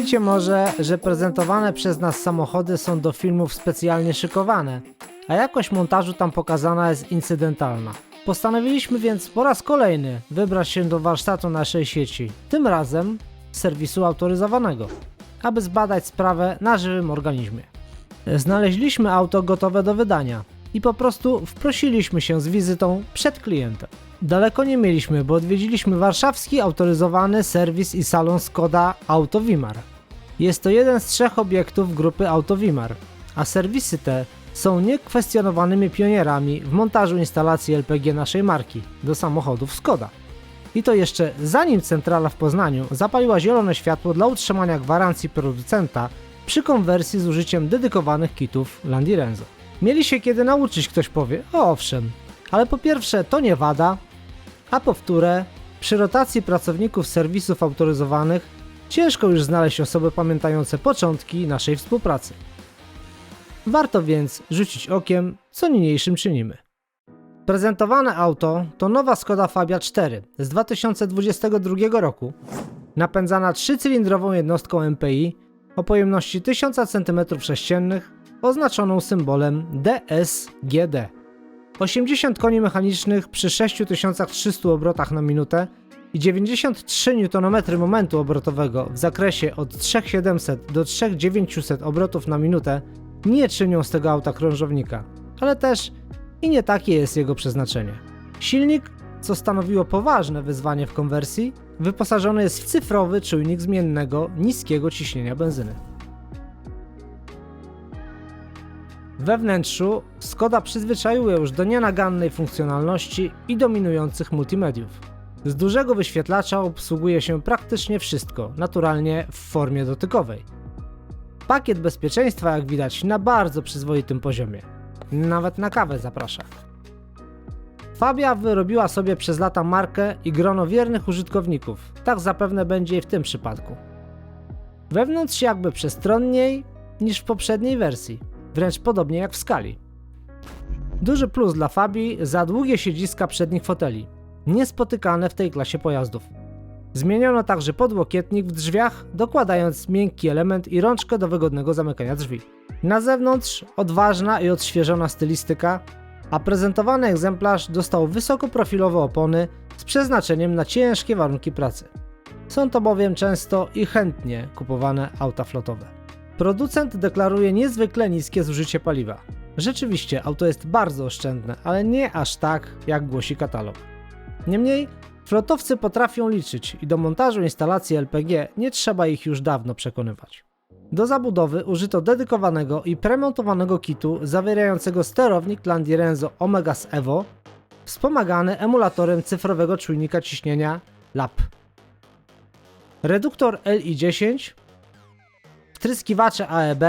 Myślicie może, że prezentowane przez nas samochody są do filmów specjalnie szykowane, a jakość montażu tam pokazana jest incydentalna. Postanowiliśmy więc po raz kolejny wybrać się do warsztatu naszej sieci, tym razem serwisu autoryzowanego, aby zbadać sprawę na żywym organizmie. Znaleźliśmy auto gotowe do wydania i po prostu wprosiliśmy się z wizytą przed klientem. Daleko nie mieliśmy, bo odwiedziliśmy warszawski autoryzowany serwis i salon Skoda Autowimar. Jest to jeden z trzech obiektów grupy Autowimar, a serwisy te są niekwestionowanymi pionierami w montażu instalacji LPG naszej marki do samochodów Skoda. I to jeszcze zanim centrala w Poznaniu zapaliła zielone światło dla utrzymania gwarancji producenta przy konwersji z użyciem dedykowanych kitów Landi Renzo. Mieli się kiedy nauczyć, ktoś powie, o owszem, ale po pierwsze to nie wada, a po wtóre, przy rotacji pracowników serwisów autoryzowanych ciężko już znaleźć osoby pamiętające początki naszej współpracy. Warto więc rzucić okiem, co niniejszym czynimy. Prezentowane auto to nowa Skoda Fabia 4 z 2022 roku, napędzana trzycylindrową jednostką MPI o pojemności 1000 cm3 oznaczoną symbolem DSGD. 80 koni mechanicznych przy 6300 obrotach na minutę i 93 Nm momentu obrotowego w zakresie od 3700 do 3900 obrotów na minutę nie czynią z tego auta krążownika, ale też i nie takie jest jego przeznaczenie. Silnik, co stanowiło poważne wyzwanie w konwersji, wyposażony jest w cyfrowy czujnik zmiennego niskiego ciśnienia benzyny. We wnętrzu Skoda przyzwyczaiła już do nienagannej funkcjonalności i dominujących multimediów. Z dużego wyświetlacza obsługuje się praktycznie wszystko, naturalnie w formie dotykowej. Pakiet bezpieczeństwa, jak widać, na bardzo przyzwoitym poziomie. Nawet na kawę zaprasza. Fabia wyrobiła sobie przez lata markę i grono wiernych użytkowników. Tak zapewne będzie i w tym przypadku. Wewnątrz jakby przestronniej niż w poprzedniej wersji, wręcz podobnie jak w skali. Duży plus dla Fabii za długie siedziska przednich foteli, niespotykane w tej klasie pojazdów. Zmieniono także podłokietnik w drzwiach, dokładając miękki element i rączkę do wygodnego zamykania drzwi. Na zewnątrz odważna i odświeżona stylistyka, a prezentowany egzemplarz dostał wysokoprofilowe opony z przeznaczeniem na ciężkie warunki pracy. Są to bowiem często i chętnie kupowane auta flotowe. Producent deklaruje niezwykle niskie zużycie paliwa. Rzeczywiście auto jest bardzo oszczędne, ale nie aż tak, jak głosi katalog. Niemniej Flotowcy potrafią liczyć i do montażu instalacji LPG nie trzeba ich już dawno przekonywać. Do zabudowy użyto dedykowanego i premontowanego kitu zawierającego sterownik Landi Renzo Omegas Evo wspomagany emulatorem cyfrowego czujnika ciśnienia LAP. Reduktor LI10, wtryskiwacze AEB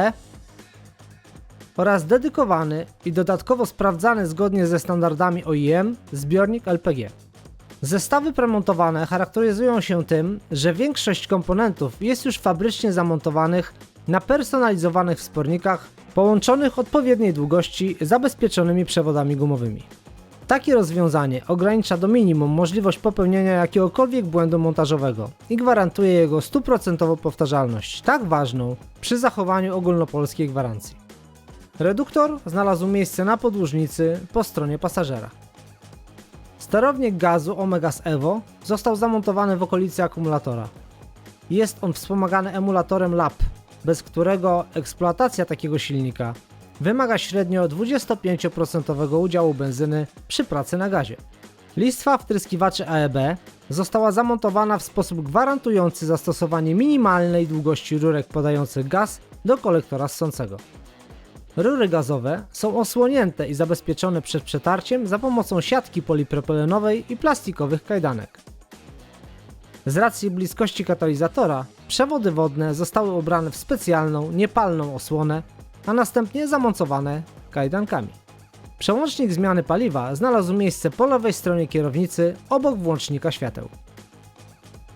oraz dedykowany i dodatkowo sprawdzany zgodnie ze standardami OEM zbiornik LPG. Zestawy premontowane charakteryzują się tym, że większość komponentów jest już fabrycznie zamontowanych na personalizowanych wspornikach połączonych odpowiedniej długości zabezpieczonymi przewodami gumowymi. Takie rozwiązanie ogranicza do minimum możliwość popełnienia jakiegokolwiek błędu montażowego i gwarantuje jego stuprocentową powtarzalność, tak ważną przy zachowaniu ogólnopolskiej gwarancji. Reduktor znalazł miejsce na podłużnicy po stronie pasażera. Sterownik gazu Omegas Evo został zamontowany w okolicy akumulatora. Jest on wspomagany emulatorem LAP, bez którego eksploatacja takiego silnika wymaga średnio 25% udziału benzyny przy pracy na gazie. Listwa wtryskiwaczy AEB została zamontowana w sposób gwarantujący zastosowanie minimalnej długości rurek podających gaz do kolektora ssącego. Rury gazowe są osłonięte i zabezpieczone przed przetarciem za pomocą siatki polipropylenowej i plastikowych kajdanek. Z racji bliskości katalizatora, przewody wodne zostały ubrane w specjalną, niepalną osłonę, a następnie zamocowane kajdankami. Przełącznik zmiany paliwa znalazł miejsce po lewej stronie kierownicy obok włącznika świateł.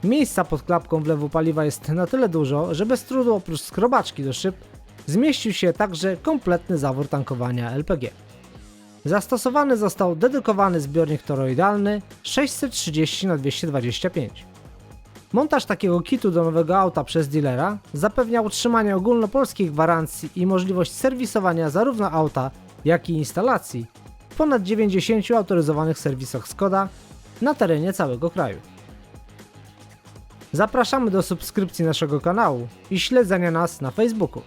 Miejsca pod klapką wlewu paliwa jest na tyle dużo, że bez trudu oprócz skrobaczki do szyb zmieścił się także kompletny zawór tankowania LPG. Zastosowany został dedykowany zbiornik toroidalny 630 na 225. Montaż takiego kitu do nowego auta przez dealera zapewnia utrzymanie ogólnopolskiej gwarancji i możliwość serwisowania zarówno auta, jak i instalacji w ponad 90 autoryzowanych serwisach Skoda na terenie całego kraju. Zapraszamy do subskrypcji naszego kanału i śledzenia nas na Facebooku.